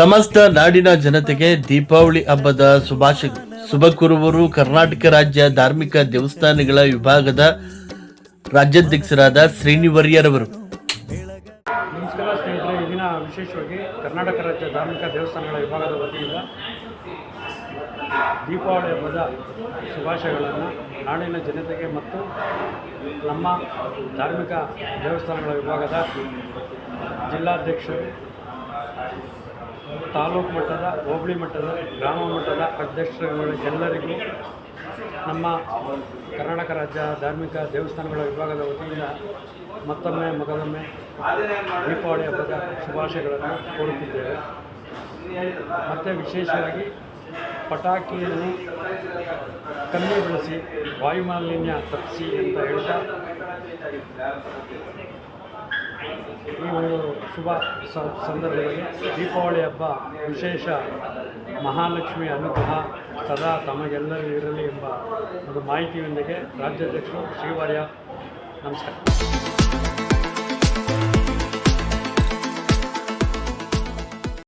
ಸಮಸ್ತ ನಾಡಿನ ಜನತೆಗೆ ದೀಪಾವಳಿ ಹಬ್ಬದ ಶುಭಾಶಯ ಶುಭ ಕೋರುವರು ಕರ್ನಾಟಕ ರಾಜ್ಯ ಧಾರ್ಮಿಕ ದೇವಸ್ಥಾನಗಳ ವಿಭಾಗದ ರಾಜ್ಯಾಧ್ಯಕ್ಷರಾದ ಶ್ರೀನಿವರ್ಯರವರು. ನಮಸ್ಕಾರ ಸ್ನೇಹಿತರೆ ಈ ವಿಶೇಷವಾಗಿ ಕರ್ನಾಟಕ ರಾಜ್ಯ ಧಾರ್ಮಿಕ ದೇವಸ್ಥಾನಗಳ ವಿಭಾಗದ ವತಿಯಿಂದ ದೀಪಾವಳಿ ಹಬ್ಬದ ಶುಭಾಶಯಗಳನ್ನು ನಾಡಿನ ಜನತೆಗೆ ಮತ್ತು ನಮ್ಮ ಧಾರ್ಮಿಕ ದೇವಸ್ಥಾನಗಳ ವಿಭಾಗದ ಜಿಲ್ಲಾಧ್ಯಕ್ಷರು ತಾಲೂಕು ಮಟ್ಟದ, ಹೋಬಳಿ ಮಟ್ಟದ, ಗ್ರಾಮ ಮಟ್ಟದ ಅಧ್ಯಕ್ಷರುಗಳಿಗೆಲ್ಲರಿಗೂ ನಮ್ಮ ಕರ್ನಾಟಕ ರಾಜ್ಯ ಧಾರ್ಮಿಕ ದೇವಸ್ಥಾನಗಳ ವಿಭಾಗದ ವತಿಯಿಂದ ಮತ್ತೊಮ್ಮೆ ಮಗದೊಮ್ಮೆ ದೀಪಾವಳಿ ಹಬ್ಬದ ಶುಭಾಶಯಗಳನ್ನು ಕೋರುತ್ತಿದ್ದೇವೆ. ಮತ್ತು ವಿಶೇಷವಾಗಿ ಪಟಾಕಿಯನ್ನು ಕಮ್ಮಿ ಬಳಸಿ ವಾಯುಮಾಲಿನ್ಯ ತಪ್ಪಿಸಿ ಅಂತ ಹೇಳ್ತಾ ಒಂದು ಶುಭ ಸಂದರ್ಭದಲ್ಲಿ ದೀಪಾವಳಿ ಹಬ್ಬ ವಿಶೇಷ ಮಹಾಲಕ್ಷ್ಮಿ ಅನುಗ್ರಹ ಸದಾ ತಮಗೆಲ್ಲರೂ ಇರಲಿ ಎಂಬ ಒಂದು ಮಾಹಿತಿಯೊಂದಿಗೆ ರಾಜ್ಯಾಧ್ಯಕ್ಷರು ಶ್ರೀವಾರ್ಯ ನಮಸ್ಕಾರ.